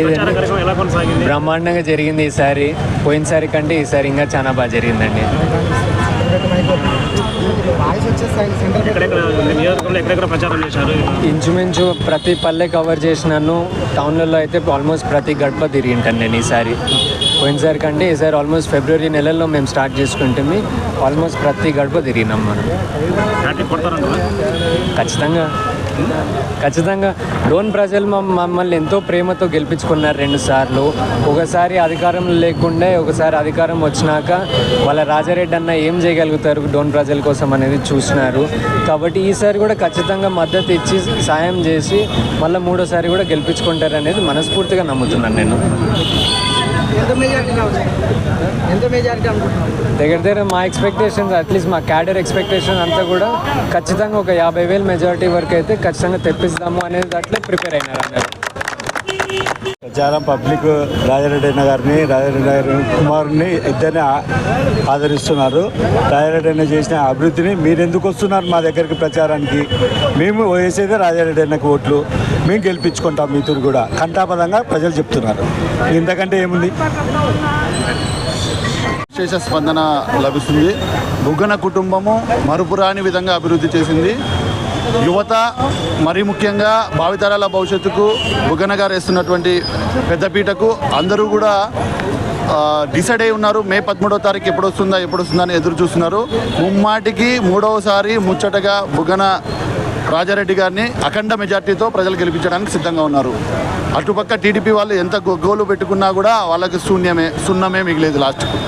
ఇది ప్రచార కార్యక్రమం ఎలా కొనసాగింది? బ్రహ్మాండంగా జరిగింది ఈసారి. పోయినసారి కంటే ఈసారి ఇంకా చాలా బాగా జరిగిందండి. ఎక్కడెక్కడ నియోజకవర్గంలో ఎక్కడెక్కడ ప్రచారం చేశారు? ఇంచుమించు ప్రతి పల్లె కవర్ చేసినాను టౌన్లలో అయితే ఆల్మోస్ట్ ప్రతి గడప తిరిగింటాను నేను ఈసారి. పోయినసారి కంటే ఈసారి ఆల్మోస్ట్ ఫిబ్రవరి నెలల్లో మేము స్టార్ట్ చేసుకుంటే. ఆల్మోస్ట్ ప్రతి గడప తిరిగినాం మనం. ఖచ్చితంగా. ఖచ్చితంగా. డోన్ ప్రజలు మమ్మల్ని ఎంతో ప్రేమతో గెలిపించుకున్నారు రెండు సార్లు. ఒకసారి అధికారం లేకుండా ఒకసారి అధికారం వచ్చినాక వాళ్ళ రాజారెడ్డి అన్న ఏం చేయగలుగుతారు డోన్ ప్రజల కోసం అనేది చూసినారు. కాబట్టి ఈసారి కూడా ఖచ్చితంగా మద్దతు ఇచ్చి సాయం చేసి మళ్ళీ మూడోసారి కూడా గెలిపించుకుంటారు అనేది మనస్ఫూర్తిగా నమ్ముతున్నాను నేను. ఎంత మెజారిటీ ఎంత మెజారిటీ అనుకుంటున్నాం దగ్గర దగ్గర మా ఎక్స్పెక్టేషన్స్ అట్లీస్ట్ మా క్యాడర్ ఎక్స్పెక్టేషన్ అంతా కూడా ఖచ్చితంగా ఒక యాభై వేలు మెజారిటీ వరకు అయితే ఖచ్చితంగా తెప్పిస్తాము అనేది దాంట్లో ప్రిపేర్ అయినారు అందరూ. చాలా పబ్లిక్ రాజారెడ్డి అన్న గారిని రాజారెడ్డి గారి కుమారుని ఇద్దరిని ఆదరిస్తున్నారు. రాజారెడ్డి అన్న చేసిన అభివృద్ధిని మీరు ఎందుకు వస్తున్నారు మా దగ్గరికి ప్రచారానికి? మేము వేసేదే రాజారెడ్డి అన్నకు ఓట్లు. మేము గెలిపించుకుంటాం మీతో కూడా. కంటాపదంగా ప్రజలు చెప్తున్నారు. ఇంతకంటే ఏముంది? విశేష స్పందన లభిస్తుంది. బుగ్గన కుటుంబము మరుపురాని విధంగా అభివృద్ధి చేసింది. యువత మరి ముఖ్యంగా భావితరాల భవిష్యత్తుకు బుగ్గన గారు వేస్తున్నటువంటి పెద్దపీటకు అందరూ కూడా డిసైడ్ అయి ఉన్నారు మే పదమూడవ తారీఖు ఎప్పుడు వస్తుందా ఎప్పుడు వస్తుందా అని ఎదురు చూస్తున్నారు. ముమ్మాటికి మూడవసారి ముచ్చటగా బుగ్గన రాజారెడ్డి గారిని అఖండ మెజార్టీతో ప్రజలు గెలిపించడానికి సిద్ధంగా ఉన్నారు. అటుపక్క టీడీపీ వాళ్ళు ఎంత గోలు పెట్టుకున్నా కూడా వాళ్ళకి శూన్యమే సున్నమే మిగిలేదు లాస్ట్కు.